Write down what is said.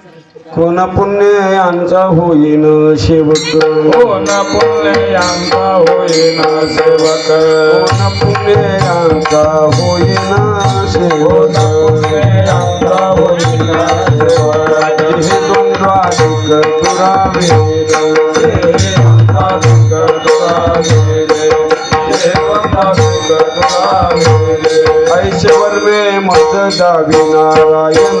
कोण पुण्य यांचा होईन सेवक कोण पुण्य यांचा होईन सेवक कोण पुण्य यांचा होईन सेवक पुण्य यांचा होईन सेवक दुरावे. ऐश्वर मे मत दावी नारायण.